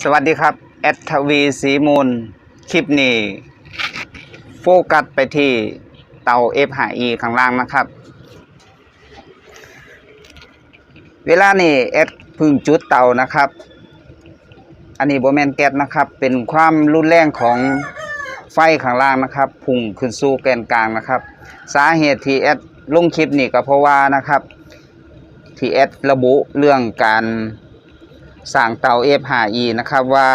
สวัสดีครับแอดทวีสีมูล คลิปนี้ โฟกัสไปที่เตา F5E ข้างล่างนะครับ เวลานี้แอดพึ่งจุดเตานะครับ อันนี้โบแมนแก๊สนะครับ เป็นความรุนแรงของไฟข้างล่างนะครับ พุ่งขึ้นสู่แกนกลางนะครับ สาเหตุที่แอดลงคลิปนี้ก็เพราะว่านะครับที่แอดระบุเรื่องการ สร้างเตา F5E นะครับว่า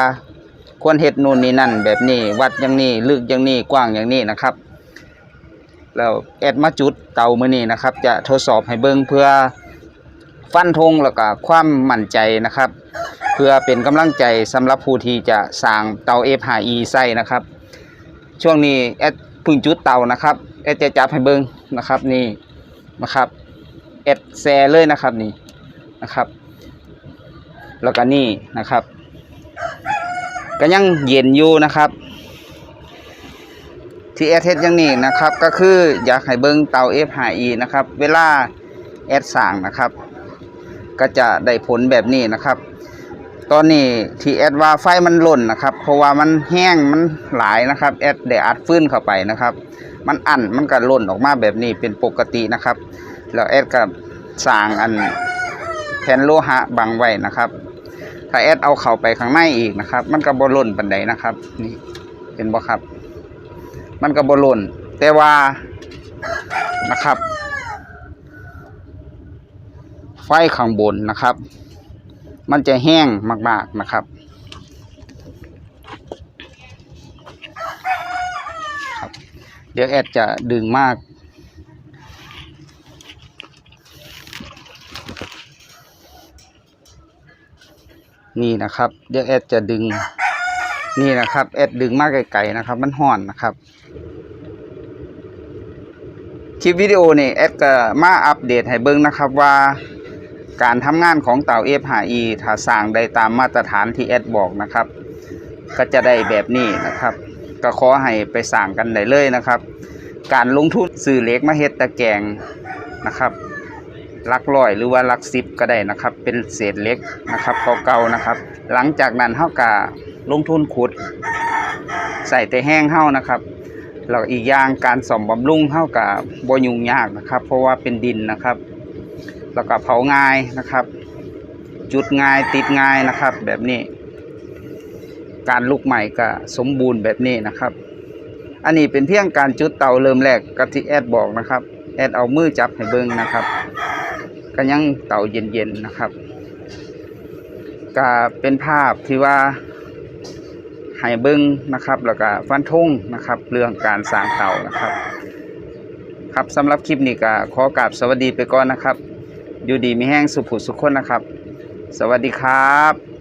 ควรเฮ็ดนู่นนี่นั่นแบบนี้วัดอย่างนี้ลึกอย่างนี้กว้างอย่างนี้นะครับ แล้วแอดมาจุดเตามือนี้นะครับ จะทดสอบให้เบิ่งเพื่อฟันธงแล้วก็ความมั่นใจนะครับ เพื่อเป็นกำลังใจสำหรับผู้ที่จะสร้างเตา F5E ใส่นะครับ ช่วงนี้แอดพึ่งจุดเตานะครับแอดจะจับให้เบิ่งนะครับนี่นะครับแอดแซ่เลยนะครับนี่นะครับ แล้วก็นี่นะครับ ก็ยังเย็นอยู่นะครับ ที่แอดเฮ็ดอย่างนี้นะครับ ก็คืออยากให้เบิ่งเตา F5E นะครับ เวลาแอดสั่งนะครับ ก็จะได้ผลแบบนี้นะครับ ตอนนี้ที่แอดว่าไฟมันหล่นนะครับ เพราะว่ามันแห้งมันหลายนะครับแอดได้อัดฟื้นเข้าไปนะครับ มันอั้นมันก็หล่นออกมาแบบนี้เป็นปกตินะครับ แล้วแอดก็สร้างอันแผ่นโลหะบังไว้นะครับ ถ้าแอดเอาเข้าไปข้างในอีกนะครับ มันก็บ่ล่นปานใดนะครับ นี่เห็นบ่ครับ มันก็บ่ล่น แต่ว่านะครับ ไฟข้างบนนะครับ มันจะแห้งมาก ๆนะครับครับ เดี๋ยวแอดจะดึงมาก นี่นะครับเดี๋ยวแอดจะดึง นี่นะครับ แอดดึงมากไกลๆนะครับ มันห่อนนะครับ คลิปวิดีโอนี่แอดก็มาอัปเดตให้เบิ่งนะครับว่าการทำงานของเต่า F5E ถ้าสร้างได้ตามมาตรฐานที่แอดบอกนะครับ ก็จะได้แบบนี้นะครับ ก็ขอให้ไปสร้างกันได้เลยนะครับ การลงทุนซื้อเล็กมาเฮ็ดตะแกงนะครับ ลักร้อยหรือว่าลักสิบก็ได้นะครับ เป็นเศษเล็กนะครับเก่าๆนะครับ หลังจากนั้นเฮาก็ลงทุนขุด ใส่แต่แห้งเฮานะครับแล้วอีกอย่างการซ่อมบำรุงเฮาก็บ่ยุ่งยากนะครับ เพราะว่าเป็นดินนะครับ แล้วก็เผาง่ายนะครับ จุดง่ายติดง่ายนะครับ แบบนี้ การลุกใหม่ก็สมบูรณ์แบบนี้นะครับ อันนี้เป็นเพียงการจุดเตาเริ่มแรกกับที่แอดบอกนะครับแอดเอามือจับให้เบิ่งนะครับ ก็ยังเต่าเย็นๆนะครับก็เป็นภาพที่ว่าไห้เบิ้งนะครับแล้วก็ฟันทงนะครับ เรื่องการสร้างเต่านะครับ ครับสำหรับคลิปนี้ก็ขอกราบสวัสดีไปก่อนนะครับ อยู่ดีมีแห้งสุขสุขคนนะครับ สวัสดีครับ